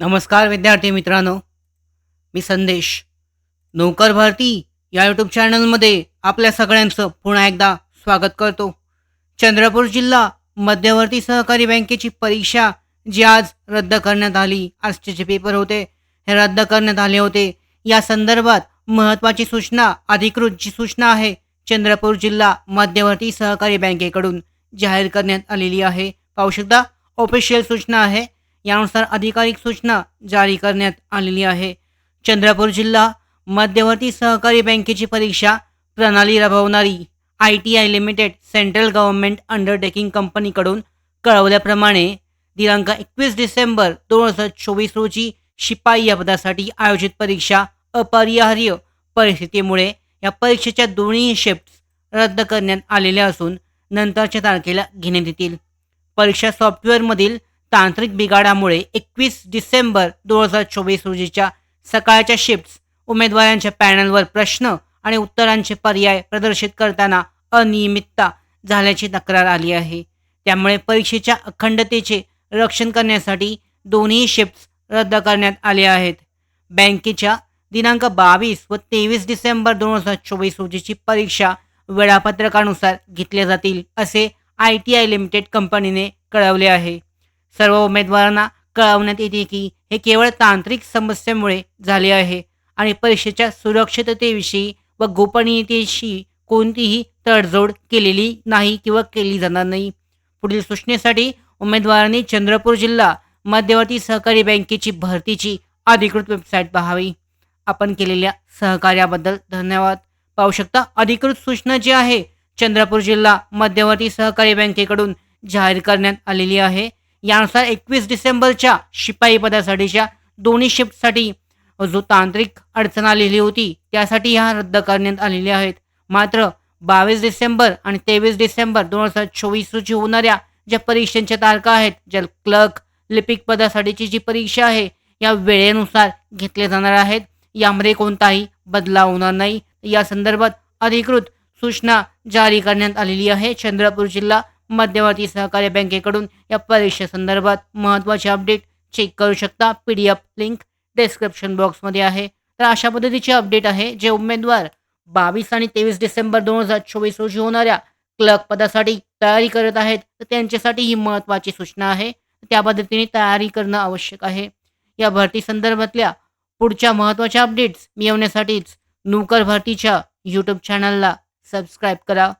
नमस्कार विद्यार्थी मित्रांनो. मी संदेश. नोकर भारती या यूट्यूब चॅनलमध्ये आपल्या सगळ्यांचं पुन्हा एकदा स्वागत करतो. चंद्रपूर जिल्हा मध्यवर्ती सहकारी बँकेची परीक्षा जी आज रद्द करण्यात आली आजचे जे पेपर होते हे रद्द करण्यात आले होते. या संदर्भात महत्त्वाची सूचना अधिकृत जी सूचना आहे चंद्रपूर जिल्हा मध्यवर्ती सहकारी बँकेकडून जाहीर करण्यात आलेली आहे. पाहू शकता ऑफिशियल सूचना आहे. यानुसार अधिकारिक सूचना जारी करण्यात आलेली आहे. चंद्रपूर जिल्हा मध्यवर्ती सहकारी बँकेची परीक्षा प्रणाली राबवणारी I T I limited central government undertaking कंपनीकडून कळवल्याप्रमाणे दिनांक एकवीस डिसेंबर दोन हजार चोवीस रोजी शिपाई या पदासाठी आयोजित परीक्षा अपरिहार्य परिस्थितीमुळे या परीक्षेच्या दोन्ही शिफ्ट रद्द करण्यात आलेल्या असून नंतरच्या तारखेला घेण्यात येतील. परीक्षा सॉफ्टवेअरमधील तांत्रिक बिघाडामुळे एकवीस डिसेंबर दोन हजार चोवीस रोजीच्या सकाळच्या शिफ्ट्स उमेदवारांच्या पॅनलवर प्रश्न आणि उत्तरांचे पर्याय प्रदर्शित करताना अनियमितता झाल्याची तक्रार आली आहे. त्यामुळे परीक्षेच्या अखंडतेचे रक्षण करण्यासाठी दोन्ही शिफ्ट्स रद्द करण्यात आले आहेत. बँकेच्या दिनांक बावीस व तेवीस डिसेंबर दोन हजार चोवीस रोजीची परीक्षा वेळापत्रकानुसार घेतल्या जातील असे आय टी आय लिमिटेड कंपनीने कळवले आहे. सर्व उमेदवारांना कळवण्यात येते की हे केवळ तांत्रिक समस्येमुळे झाले आहे आणि परीक्षेच्या सुरक्षिततेविषयी व गोपनीयतेशी कोणतीही तडजोड केलेली नाही किंवा केली जाणार नाही. पुढील सूचनेसाठी उमेदवारांनी चंद्रपूर जिल्हा मध्यवर्ती सहकारी बँकेची भरतीची अधिकृत वेबसाईट पाहावी. आपण केलेल्या सहकार्याबद्दल धन्यवाद. पाहू शकता अधिकृत सूचना जी आहे चंद्रपूर जिल्हा मध्यवर्ती सहकारी बँकेकडून जाहीर करण्यात आलेली आहे. यानुसार एकवीस डिसेंबरच्या शिपाई पदासाठीच्या दोन्ही शिफ्टसाठी जो तांत्रिक अडचण आलेली होती त्यासाठी ह्या रद्द करण्यात आलेल्या आहेत. मात्र बावीस डिसेंबर आणि तेवीस डिसेंबर दोन हजार चोवीस रोजी होणाऱ्या ज्या परीक्षांच्या तारखा आहेत ज्या क्लर्क लिपिक पदासाठीची जी परीक्षा आहे या वेळेनुसार घेतल्या जाणार आहेत. यामध्ये कोणताही बदलाव होणार नाही. या संदर्भात अधिकृत सूचना जारी करण्यात आलेली आहे. चंद्रपूर जिल्हा मध्यवर्ती सहकारी बँकेकडून या परीक्षेसंदर्भात महत्त्वाचे अपडेट चेक करू शकता. P D F link description बॉक्समध्ये आहे. तर अशा पद्धतीचे अपडेट आहे जे उमेदवार बावीस आणि तेवीस डिसेंबर दोन हजार चोवीस रोजी होणाऱ्या क्लर्क पदासाठी तयारी करत आहेत. तर त्यांच्यासाठी ही महत्त्वाची सूचना आहे. त्या पद्धतीने तयारी करणं आवश्यक आहे. या भरती संदर्भातल्या पुढच्या महत्त्वाच्या अपडेट्स मिळवण्यासाठीच नुकर भरतीच्या यूट्यूब चॅनलला सबस्क्राईब करा.